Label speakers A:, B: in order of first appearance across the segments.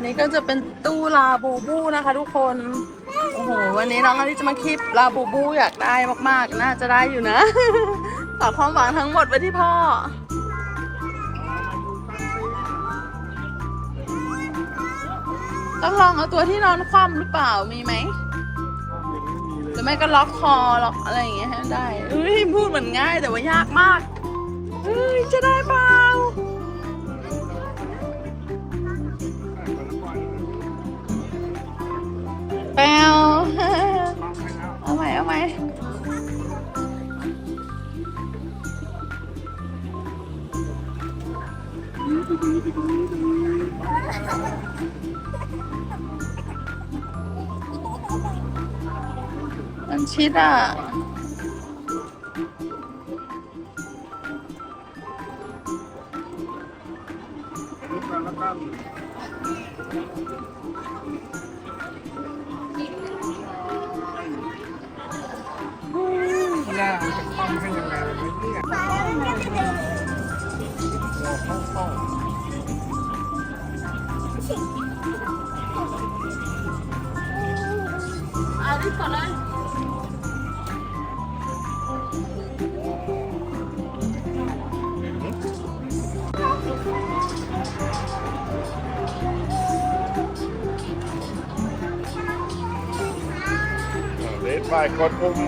A: นนี้ก็จะเป็นตู้ลาบูบูนะคะทุกคน โอ้โห วันนี้น้องอลิจะมาคลิปลาบูบูอยากได้มากๆ น่าจะได้อยู่นะฝากความหวังทั้งหมดไว้ที่พ่อ ต้องลองเอาตัวที่นอนคว่ำหรือเปล่า มีไหมหรือไม่ก็ล็อกคอล็อกอะไรอย่างเงี้ยให้มันได้เฮ้ยพูดเหมือนง่ายแต่ว่ายากมากเฮ้ยจะได้เปล่า มันชิดอะ
B: หน้ามันจะคล่อมให้ยังไงวะเนี่ยเราเข้าเข้า
A: เอาดิก่อนเลย
B: ไปกดปุ่ม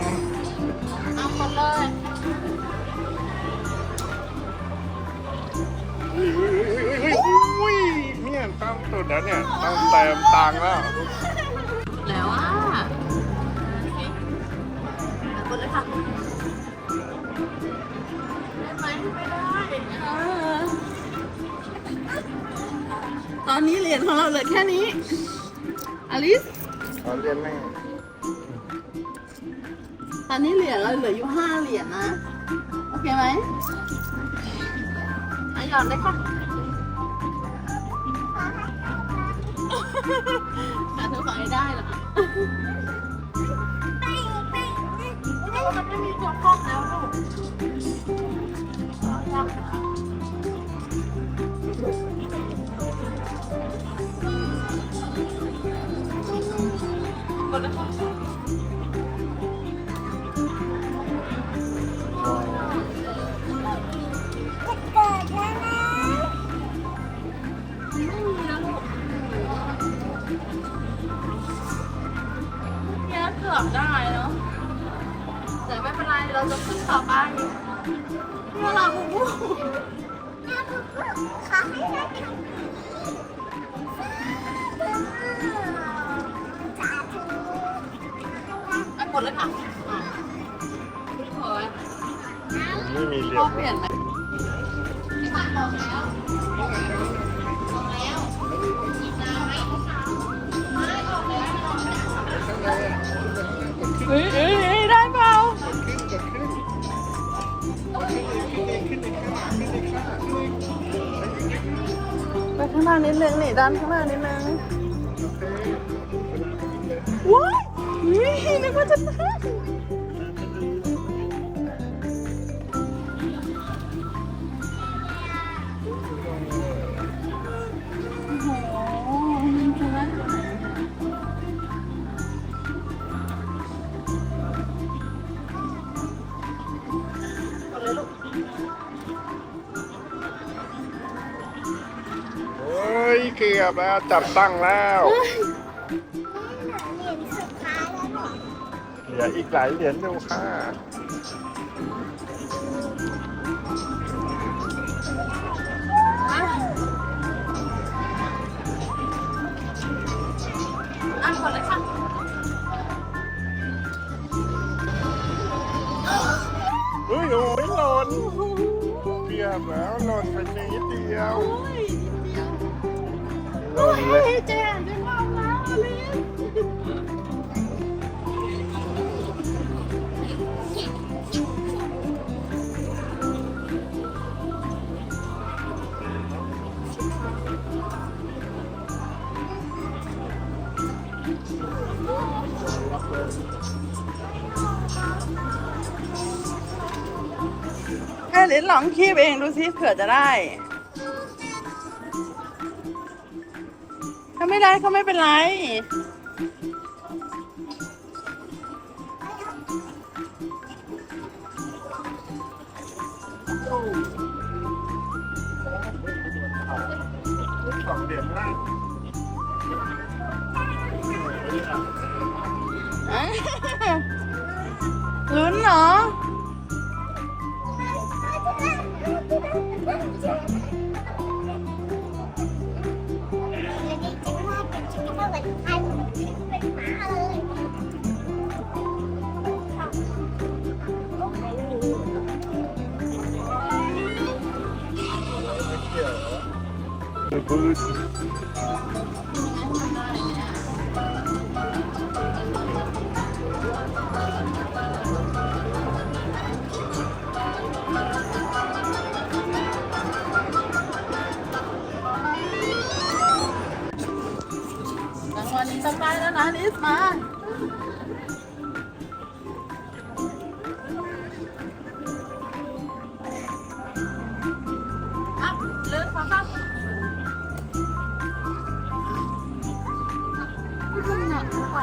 A: เอาก่อนเลย
B: อุ้ยอุ้ยอุ้ยอุ้ยเนี่ยตั้งสุดแล้วเนี่ยตั้งเต็มตังแล้ว
A: แล้วอะกดเลยค่ะได้ไหมไม่ได้ตอนนี้เหรียญของเราเหลือแค่นี้อลิส
B: ขอเรียนแม่
A: อนนี้เหรียญเราเหลืออยู่ห้าเหรียญนะ โอเคไหมอะหยอดเลยค่ะหาเธอฟังให้ได้เหรอมันไม่มีตัวคล้องแล้วลูกกดเลยค่ะ เราจะขึ้นต่อไปเวลาบูบูอะกดเลยค่ะอะพี่พลอ
B: ไม่มีเหรีย
A: พ่อ
B: ญ
A: เปลี่ยนไหม ไป
B: ข้าง
A: หน้านิดนึงนี่ดันข้างหน้านิดนึงว้ายนี่นึกว่าจะ เลยลูก
B: โอ้ยเกือบแล้วจับตั้งแล้วเหลืออีกหลายเหรียญดูค่ะ
A: อะกดเลยค่ะ
B: เฮ้ยโอ้ นเกือบแล้วหล่นไปนิดเดียวหล่นเลย
A: เฮ้ยเจ ลิ้นลองคีบเองดูซิเผื่อจะได้ทำไมไม่ได้ก็ไม่เป็นไร
B: สองเหรียญล่าง
A: ลุ้นเหรอ รางวัลนี้จะไปแล้วนะลิสมา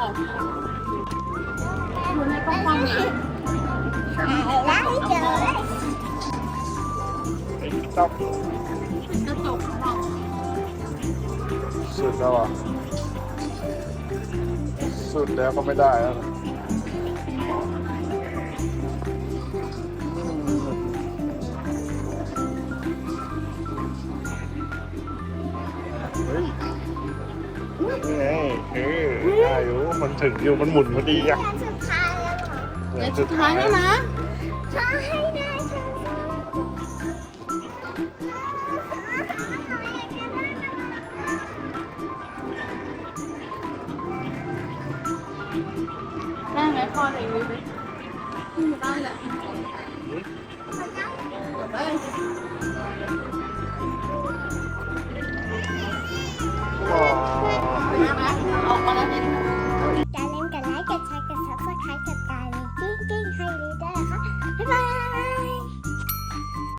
A: อเปล่ให้ฟังฟังนี้
B: ไอ้ต๊อบ
A: กระจกของเรา
B: สุดแล้วอะสุดแล้วก็ไม่ได้แล้วนะเฮ้ยนี่ไงเออ อยู่มันถึงอยู่มันหมุนพอดีอะ
A: ในสุดท้ายแล้วนะได้ไหมพ่อในนี้ไหมได้แหละ